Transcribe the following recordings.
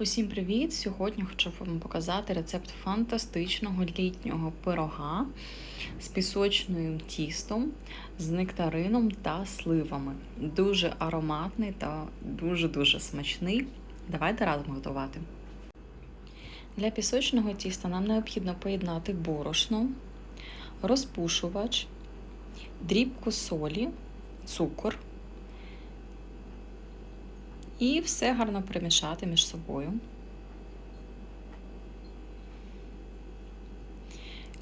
Усім привіт! Сьогодні хочу вам показати рецепт фантастичного літнього пирога з пісочним тістом, з нектарином та сливами. Дуже ароматний та дуже-дуже смачний. Давайте разом готувати. Для пісочного тіста нам необхідно поєднати борошно, розпушувач, дрібку солі, цукор. І все гарно перемішати між собою.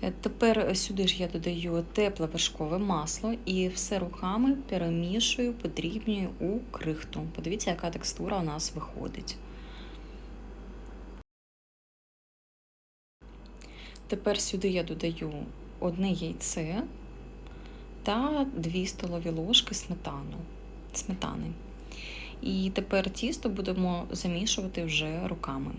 Е, тепер сюди ж я додаю тепле вершкове масло і все руками перемішую, подрібнюю у крихту. Подивіться, яка текстура у нас виходить. Тепер сюди я додаю одне яйце та 2 столові ложки сметану, сметани. І тепер тісто будемо замішувати вже руками.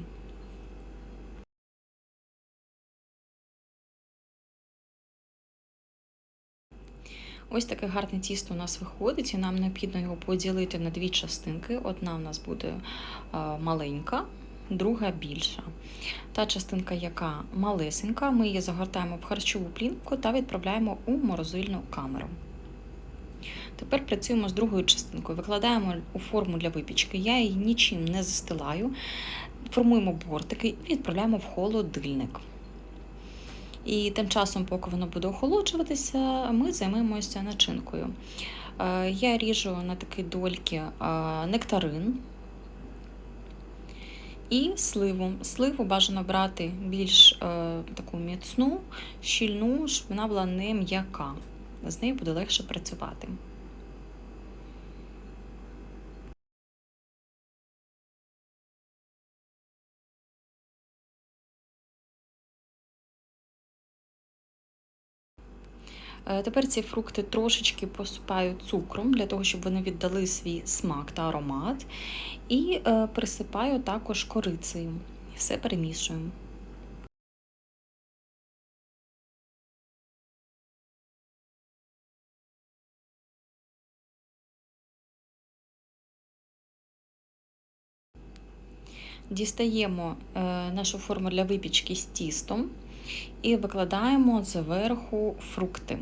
Ось таке гарне тісто у нас виходить, і нам необхідно його поділити на дві частинки. Одна у нас буде маленька, друга більша. Та частинка, яка малесенька, ми її загортаємо в харчову плінку та відправляємо у морозильну камеру. Тепер працюємо з другою частинкою. Викладаємо у форму для випічки. Я її нічим не застилаю. Формуємо бортики і відправляємо в холодильник. І тим часом, поки воно буде охолоджуватися, ми займемося начинкою. Е, я ріжу на такі дольки е, нектарин і сливу. Сливу бажано брати більш е, таку міцну, щільну, щоб вона була не м'яка. З нею буде легше працювати. Тепер ці фрукти трошечки посипаю цукром, для того, щоб вони віддали свій смак та аромат. І е, присипаю також корицею. Все перемішуємо. Дістаємо е, нашу форму для випічки з тістом і викладаємо зверху фрукти.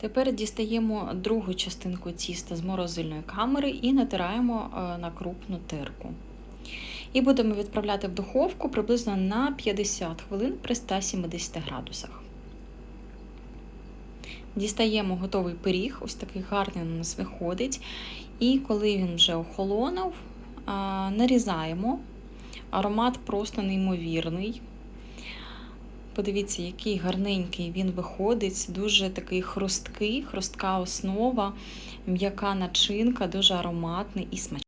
Тепер дістаємо другу частинку тіста з морозильної камери і натираємо е, на крупну терку. І будемо відправляти в духовку приблизно на 50 хвилин при 170 градусах. Дістаємо готовий пиріг, ось такий гарний у нас виходить. І коли він вже охолонув, нарізаємо. Аромат просто неймовірний. Подивіться, який гарненький він виходить, дуже такий хрусткий, хрустка основа, м'яка начинка, дуже ароматний і смачний.